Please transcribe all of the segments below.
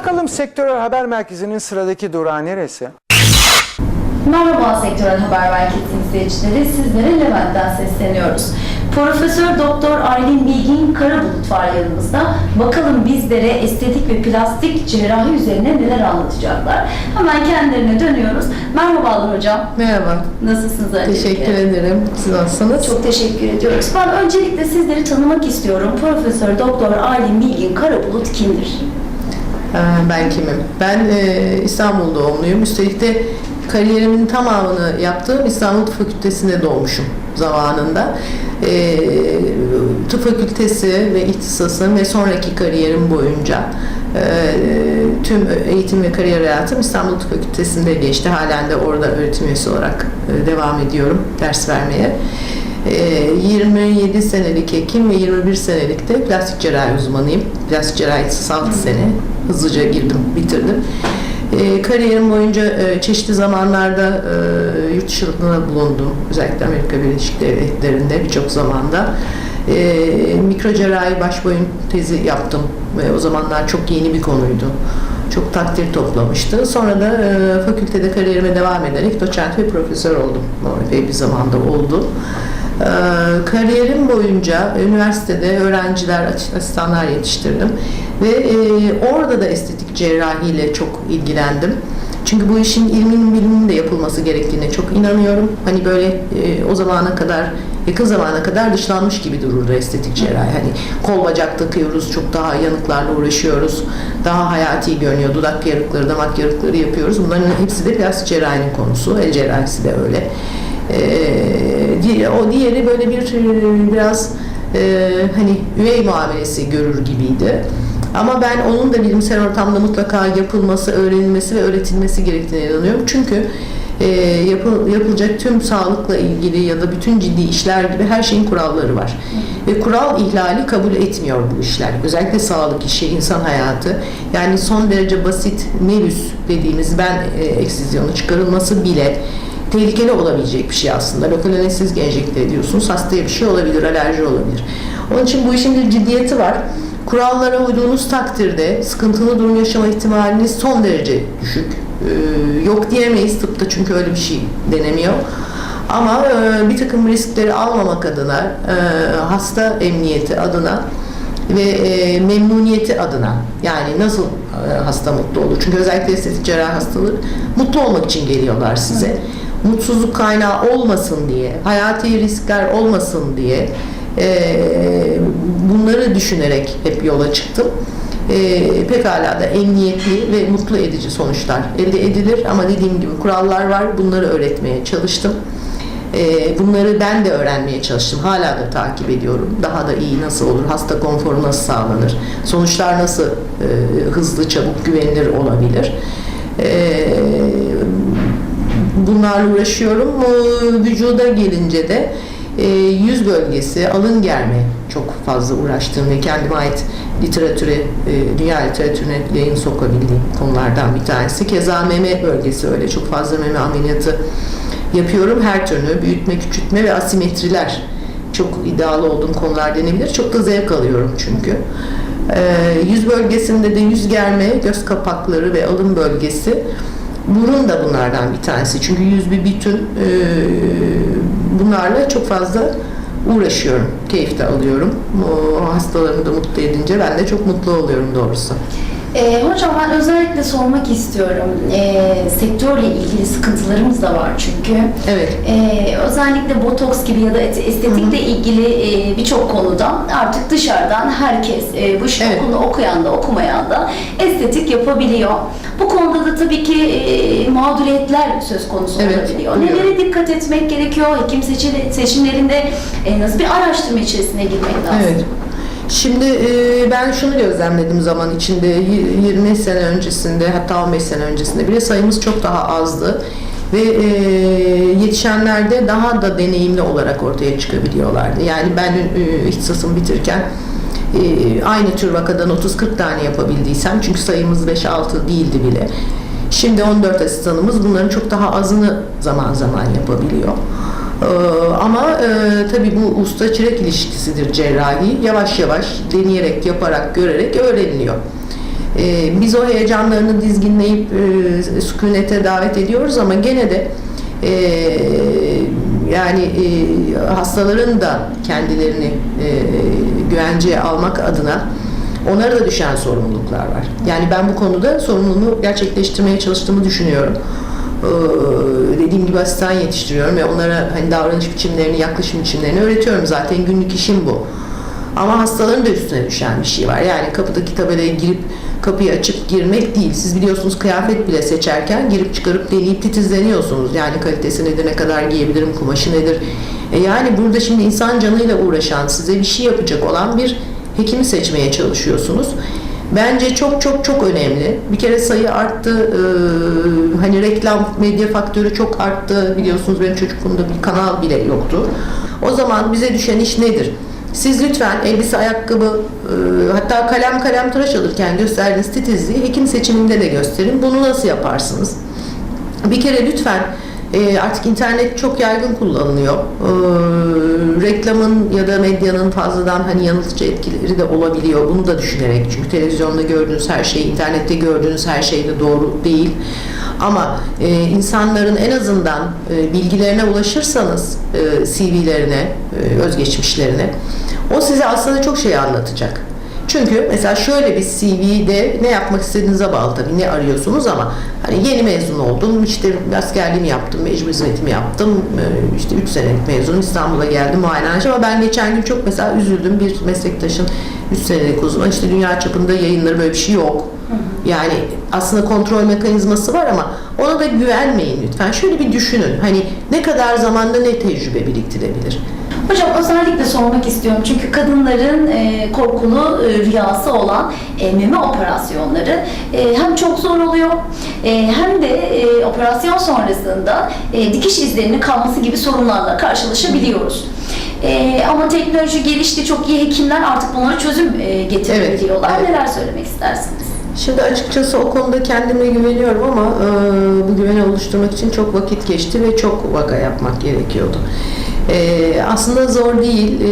Bakalım Sektörel Haber Merkezi'nin sıradaki durağı neresi? Merhaba Sektörel Haber Merkezi izleyicileri. Sizlere Levent'ten sesleniyoruz. Profesör Doktor Aylin Bilgin Karabulut var yanımızda. Bakalım bizlere estetik ve plastik cerrahi üzerine neler anlatacaklar. Hemen kendilerine dönüyoruz. Merhabalar hocam. Merhaba, Nasılsınız öncelikle? teşekkür ederim. Siz nasılsınız? Çok teşekkür ediyoruz. Ben öncelikle sizleri tanımak istiyorum. Profesör Doktor Aylin Bilgin Karabulut kimdir? Ee, Ben kimim? Ben e, İstanbul doğumluyum. Üstelik de kariyerimin tamamını yaptığım İstanbul Tıp Fakültesi'nde doğmuşum zamanında. Ee, tıp Fakültesi ve ihtisasım ve sonraki kariyerim boyunca e, tüm eğitim ve kariyer hayatım İstanbul Tıp Fakültesi'nde geçti. Halen de orada öğretim üyesi olarak e, devam ediyorum ders vermeye. Ee, 27 senelik hekim ve 21 senelik de plastik cerrahi uzmanıyım. Plastik cerrahisi 6 sene hızlıca girdim, bitirdim. Ee, kariyerim boyunca e, çeşitli zamanlarda e, yurt dışında bulundum. Özellikle Amerika Birleşik Devletleri'nde birçok zamanda. E, mikro cerrahi başboyun tezi yaptım ve o zamanlar çok yeni bir konuydu. Çok takdir toplamıştı. Sonra da e, fakültede kariyerime devam ederek doçent ve profesör oldum. Epey bir zamanda oldu. Ee, kariyerim boyunca üniversitede öğrenciler, asistanlar yetiştirdim ve e, orada da estetik cerrahiyle çok ilgilendim. Çünkü bu işin ilminin biliminin de yapılması gerektiğine çok inanıyorum. Hani böyle e, o zamana kadar yakın zamana kadar dışlanmış gibi dururdu estetik cerrahi. Hani kol bacak takıyoruz, çok daha yanıklarla uğraşıyoruz. Daha hayati görünüyor. Dudak yarıkları, damak yarıkları yapıyoruz. Bunların hepsi de plastik cerrahinin konusu. El cerrahisi de öyle. Ee, o diğeri böyle bir e, biraz e, hani üvey muamelesi görür gibiydi. Ama ben onun da bilimsel ortamda mutlaka yapılması, öğrenilmesi ve öğretilmesi gerektiğine inanıyorum. Çünkü e, yapı- yapılacak tüm sağlıkla ilgili ya da bütün ciddi işler gibi her şeyin kuralları var. Ve kural ihlali kabul etmiyor bu işler. Özellikle sağlık işi, insan hayatı. Yani son derece basit melüs dediğimiz ben e, eksizyonu çıkarılması bile tehlikeli olabilecek bir şey aslında. Lokal anestezi enjekte ediyorsunuz. Hastaya bir şey olabilir, alerji olabilir. Onun için bu işin bir ciddiyeti var. Kurallara uyduğunuz takdirde sıkıntılı durum yaşama ihtimaliniz son derece düşük. Ee, yok diyemeyiz tıpta çünkü öyle bir şey denemiyor. Ama e, bir takım riskleri almamak adına, e, hasta emniyeti adına ve e, memnuniyeti adına yani nasıl e, hasta mutlu olur? Çünkü özellikle estetik cerrahi hastalığı mutlu olmak için geliyorlar size. Mutsuzluk kaynağı olmasın diye, hayati riskler olmasın diye e, bunları düşünerek hep yola çıktım. E, pekala da emniyetli ve mutlu edici sonuçlar elde edilir ama dediğim gibi kurallar var. Bunları öğretmeye çalıştım. Ee, Bunları ben de öğrenmeye çalıştım. Hala da takip ediyorum. Daha da iyi nasıl olur? Hasta konforu nasıl sağlanır? Sonuçlar nasıl e, hızlı, çabuk, güvenilir olabilir? Ee, Bunlarla uğraşıyorum. Vücuda gelince de e, yüz bölgesi, alın germe çok fazla uğraştığım ve kendime ait literatüre, e, dünya literatürüne yayın sokabildiğim konulardan bir tanesi. Keza meme bölgesi öyle çok fazla meme ameliyatı yapıyorum. Her türlü büyütme, küçültme ve asimetriler çok iddialı olduğum konular denebilir. Çok da zevk alıyorum çünkü. Ee, yüz bölgesinde de yüz germe, göz kapakları ve alın bölgesi burun da bunlardan bir tanesi. Çünkü yüz bir bütün. Ee, bunlarla çok fazla uğraşıyorum. Keyif de alıyorum. O hastalarımı da mutlu edince ben de çok mutlu oluyorum doğrusu. Ee, hocam ben özellikle sormak istiyorum. Ee, sektörle ilgili sıkıntılarımız da var çünkü. Evet. Ee, özellikle botoks gibi ya da et- estetikle ilgili e, birçok konuda artık dışarıdan herkes e, bu işin Evet. okulunu okuyan da okumayan da estetik yapabiliyor. Bu konuda da tabii ki e, mağduriyetler söz konusu Evet, olabiliyor. Nelere dikkat etmek gerekiyor? Hekim seçimlerinde e, nasıl bir araştırma içerisine girmek lazım? Evet. Şimdi e, ben şunu gözlemledim zaman içinde y- 20 sene öncesinde hatta 15 sene öncesinde bile sayımız çok daha azdı ve e, yetişenlerde daha da deneyimli olarak ortaya çıkabiliyorlardı. Yani ben e, ihtisasımı bitirirken e, aynı tür vakadan 30-40 tane yapabildiysem çünkü sayımız 5-6 değildi bile. Şimdi 14 asistanımız bunların çok daha azını zaman zaman yapabiliyor. Ee, ama e, tabii bu usta çırak ilişkisidir cerrahi. Yavaş yavaş deneyerek, yaparak, görerek öğreniliyor. e, biz o heyecanlarını dizginleyip e, sükunete davet ediyoruz ama gene de e, yani hastaların da kendilerini güvenceye almak adına onlara da düşen sorumluluklar var. Yani ben bu konuda sorumluluğumu gerçekleştirmeye çalıştığımı düşünüyorum. Ee, dediğim gibi asistan yetiştiriyorum ve onlara hani davranış biçimlerini, yaklaşım biçimlerini öğretiyorum. Zaten günlük işim bu. Ama hastaların da üstüne düşen bir şey var. Yani kapıdaki tabelaya girip kapıyı açıp girmek değil. Siz biliyorsunuz kıyafet bile seçerken girip çıkarıp deneyip titizleniyorsunuz. Yani kalitesi nedir, ne kadar giyebilirim, kumaşı nedir. E yani burada şimdi insan canıyla uğraşan, size bir şey yapacak olan bir hekimi seçmeye çalışıyorsunuz. Bence çok çok çok önemli. Bir kere sayı arttı. Ee, hani reklam, medya faktörü çok arttı. Biliyorsunuz benim çocukluğumda bir kanal bile yoktu. O zaman bize düşen iş nedir? Siz lütfen elbise, ayakkabı, e, hatta kalem kalem tıraş alırken gösterdiğiniz titizliği hekim seçiminde de gösterin. Bunu nasıl yaparsınız? Bir kere lütfen e, artık internet çok yaygın kullanılıyor. E, reklamın ya da medyanın fazladan hani yanıltıcı etkileri de olabiliyor. Bunu da düşünerek çünkü televizyonda gördüğünüz her şey, internette gördüğünüz her şey de doğru değil. Ama e, insanların en azından e, bilgilerine ulaşırsanız e, CV'lerine, özgeçmişlerine o size aslında çok şey anlatacak. Çünkü mesela şöyle bir CV'de ne yapmak istediğinize bağlı tabii ne arıyorsunuz ama hani yeni mezun oldum işte askerliğimi yaptım mecbur hizmetimi yaptım e, işte 3 senelik mezunum İstanbul'a geldim muayenehaneci ama ben geçen gün çok mesela üzüldüm bir meslektaşım 3 senelik uzman işte dünya çapında yayınları böyle bir şey yok. Yani aslında kontrol mekanizması var ama ona da güvenmeyin lütfen. Şöyle bir düşünün. Hani ne kadar zamanda ne tecrübe biriktirebilir? Hocam özellikle sormak istiyorum çünkü kadınların e, korkulu e, rüyası olan e, meme operasyonları e, hem çok zor oluyor e, hem de e, operasyon sonrasında e, dikiş izlerinin kalması gibi sorunlarla karşılaşabiliyoruz. E, ama teknoloji gelişti, çok iyi hekimler artık bunlara çözüm e, getirebiliyorlar. Evet, evet. Neler söylemek istersiniz? Şimdi açıkçası o konuda kendime güveniyorum ama e, bu güveni oluşturmak için çok vakit geçti ve çok vaka yapmak gerekiyordu. E, aslında zor değil. E,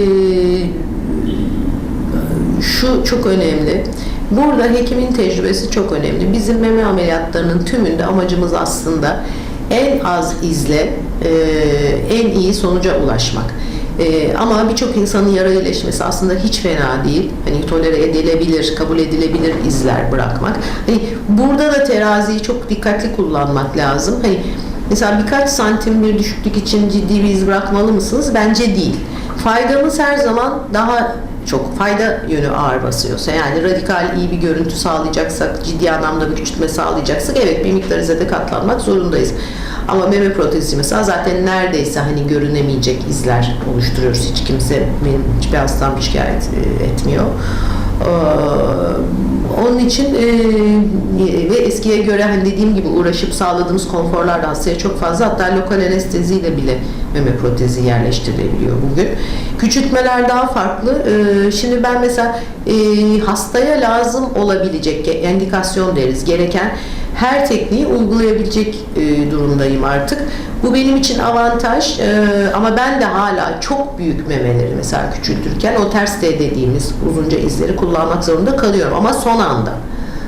şu çok önemli. Burada hekimin tecrübesi çok önemli. Bizim meme ameliyatlarının tümünde amacımız aslında en az izle e, en iyi sonuca ulaşmak. E, ama birçok insanın yara iyileşmesi aslında hiç fena değil. Hani tolere edilebilir, kabul edilebilir izler bırakmak. Hani burada da teraziyi çok dikkatli kullanmak lazım. Hani mesela birkaç santim bir düşüklük için ciddi bir iz bırakmalı mısınız? Bence değil. Faydamız her zaman daha çok fayda yönü ağır basıyorsa yani radikal iyi bir görüntü sağlayacaksak ciddi anlamda bir küçültme sağlayacaksak evet bir miktar izede katlanmak zorundayız. Ama meme protezi mesela zaten neredeyse hani görünemeyecek izler oluşturuyoruz. Hiç kimse benim hiçbir hastam şikayet e, etmiyor. Ee, onun için e, ve eskiye göre hani dediğim gibi uğraşıp sağladığımız konforlar da hastaya çok fazla hatta lokal anesteziyle bile meme protezi yerleştirilebiliyor bugün. Küçültmeler daha farklı. Ee, şimdi ben mesela e, hastaya lazım olabilecek endikasyon deriz gereken her tekniği uygulayabilecek e, durumdayım artık. Bu benim için avantaj e, ama ben de hala çok büyük memeleri mesela küçültürken o ters T dediğimiz uzunca izleri kullanmak zorunda kalıyorum ama son anda.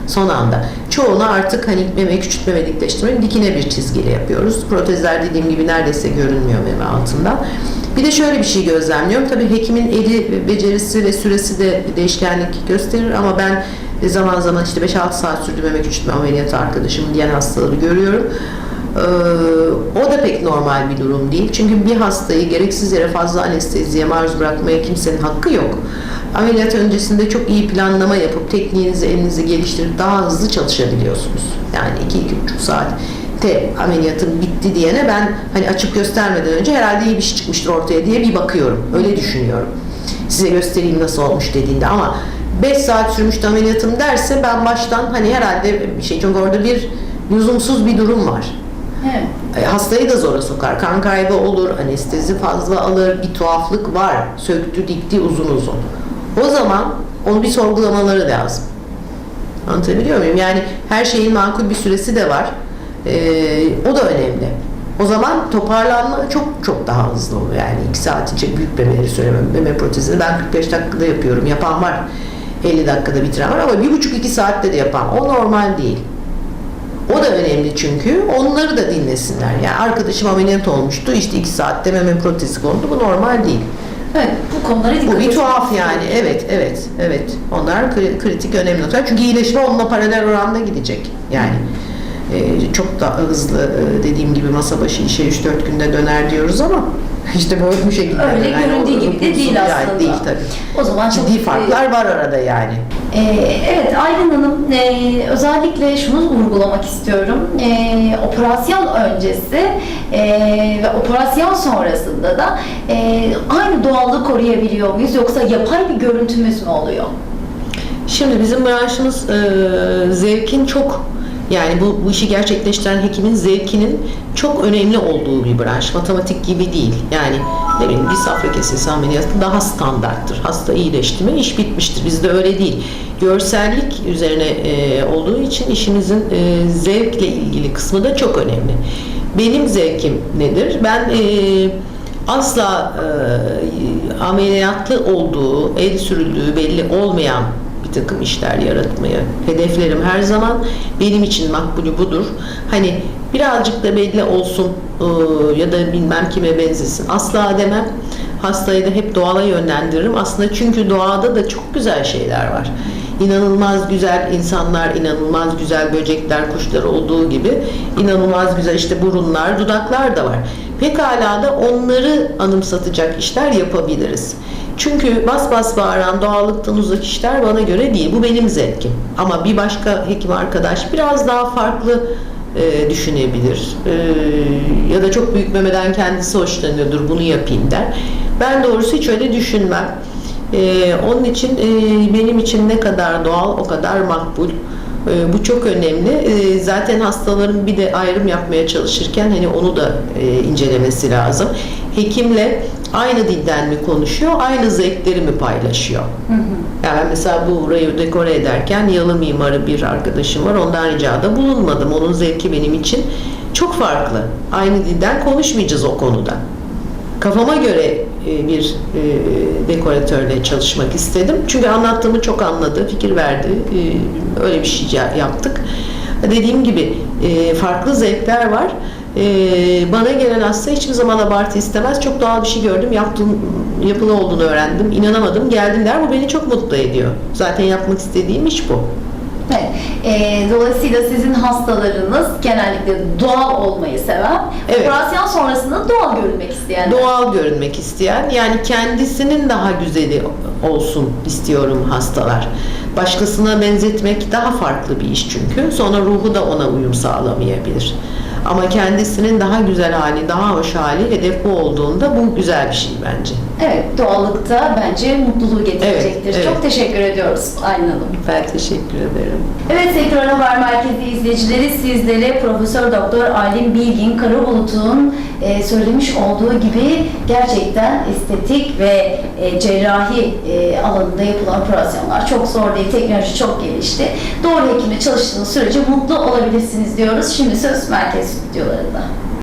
Son anda. Çoğunu artık hani meme küçültme ve dikleştirme dikine bir çizgiyle yapıyoruz. Protezler dediğim gibi neredeyse görünmüyor meme altında. Bir de şöyle bir şey gözlemliyorum. Tabii hekimin eli becerisi ve süresi de değişkenlik gösterir ama ben zaman zaman işte 5-6 saat sürdü meme küçültme ameliyatı arkadaşım diyen hastaları görüyorum. Ee, o da pek normal bir durum değil. Çünkü bir hastayı gereksiz yere fazla anesteziye maruz bırakmaya kimsenin hakkı yok. Ameliyat öncesinde çok iyi planlama yapıp tekniğinizi elinizi geliştirip daha hızlı çalışabiliyorsunuz. Yani 2-2,5 saat te ameliyatım bitti diyene ben hani açıp göstermeden önce herhalde iyi bir şey çıkmıştır ortaya diye bir bakıyorum. Öyle düşünüyorum. Size göstereyim nasıl olmuş dediğinde ama 5 saat sürmüştü ameliyatım derse ben baştan hani herhalde bir şey çünkü orada bir lüzumsuz bir durum var. Evet. E, Hastayı da zora sokar. Kan kaybı olur, anestezi fazla alır, bir tuhaflık var. Söktü, dikti uzun uzun. O zaman onu bir sorgulamaları lazım. Anlatabiliyor muyum? Yani her şeyin makul bir süresi de var. Ee, o da önemli. O zaman toparlanma çok çok daha hızlı oluyor. Yani 2 saat içinde büyük memeleri söylemem. Meme protezini ben 45 dakikada yapıyorum. Yapan var. 50 dakikada bitiren var ama bir buçuk iki saatte de yapan. O normal değil. O da önemli çünkü. Onları da dinlesinler. Yani arkadaşım ameliyat olmuştu. işte iki saatte meme protezi kondu. Bu normal değil. Evet, bu konulara dikkat Bu bir tuhaf yani. Evet, evet, evet. Onlar kri- kritik önemli noktalar. Çünkü iyileşme onunla paralel oranda gidecek. Yani e, çok da hızlı e, dediğim gibi masa başı işe 3-4 günde döner diyoruz ama işte böyle bu şekilde. Öyle Yani göründüğü gibi de değil yani aslında. Değil tabii. O zaman çok Ciddi farklar var arada yani. Ee, evet Aylin Hanım e, özellikle şunu vurgulamak istiyorum. E, operasyon öncesi e, ve operasyon sonrasında da e, aynı doğallığı koruyabiliyor muyuz yoksa yapay bir görüntümüz mü oluyor? Şimdi bizim branşımız e, zevkin çok yani bu, bu işi gerçekleştiren hekimin zevkinin çok önemli olduğu bir branş. Matematik gibi değil. Yani ne bileyim bir safra kesesi ameliyatı daha standarttır. Hasta iyileşti mi iş bitmiştir. Bizde öyle değil. Görsellik üzerine e, olduğu için işimizin e, zevkle ilgili kısmı da çok önemli. Benim zevkim nedir? Ben e, asla e, ameliyatlı olduğu, el sürüldüğü belli olmayan bir takım işler yaratmaya hedeflerim her zaman benim için makbulü budur. Hani birazcık da belli olsun e, ya da bilmem kime benzesin asla demem. Hastayı da hep doğala yönlendiririm. Aslında çünkü doğada da çok güzel şeyler var. İnanılmaz güzel insanlar, inanılmaz güzel böcekler, kuşlar olduğu gibi inanılmaz güzel işte burunlar, dudaklar da var. Pekala da onları anımsatacak işler yapabiliriz. Çünkü bas bas bağıran doğallıktan uzak işler bana göre değil. Bu benim zevkim. Ama bir başka hekim arkadaş biraz daha farklı e, düşünebilir. E, ya da çok büyük memeden kendisi hoşlanıyordur bunu yapayım der. Ben doğrusu hiç öyle düşünmem. E, onun için e, benim için ne kadar doğal o kadar makbul. E, bu çok önemli. E, zaten hastaların bir de ayrım yapmaya çalışırken hani onu da e, incelemesi lazım. Hekimle aynı dilden mi konuşuyor, aynı zevkleri mi paylaşıyor? Yani ben mesela bu burayı dekore ederken yalı mimarı bir arkadaşım var. Ondan ricada bulunmadım. Onun zevki benim için çok farklı. Aynı dilden konuşmayacağız o konuda. Kafama göre e, bir e, dekoratörle çalışmak istedim. Çünkü anlattığımı çok anladı, fikir verdi. E, Öyle bir şey ya- yaptık. Dediğim gibi farklı zevkler var. E, Bana gelen hasta hiçbir zaman abartı istemez. Çok doğal bir şey gördüm, yaptığım yapılı olduğunu öğrendim. inanamadım, geldim der. Bu beni çok mutlu ediyor. Zaten yapmak istediğim iş bu. Evet. E, dolayısıyla sizin hastalarınız genellikle doğal olmayı seven, Evet. operasyon sonrasında doğal görünmek isteyenler. Doğal görünmek isteyen yani kendisinin daha güzeli olsun istiyorum hastalar. Başkasına benzetmek daha farklı bir iş çünkü. Sonra ruhu da ona uyum sağlamayabilir. Ama kendisinin daha güzel hali, daha hoş hali hedef bu olduğunda bu güzel bir şey bence. Evet, doğallıkta bence mutluluğu getirecektir. Evet, evet. Çok teşekkür ediyoruz Aylin Hanım. Ben teşekkür ederim. Evet Sektör Haber Merkezi izleyicileri sizlere Profesör Doktor Aylin Bilgin Karabulut'un e, söylemiş olduğu gibi gerçekten estetik ve e, cerrahi e, alanında yapılan operasyonlar çok zor değil. Teknoloji çok gelişti. Doğru hekimle çalıştığınız sürece mutlu olabilirsiniz diyoruz. Şimdi söz merkez stüdyolarında.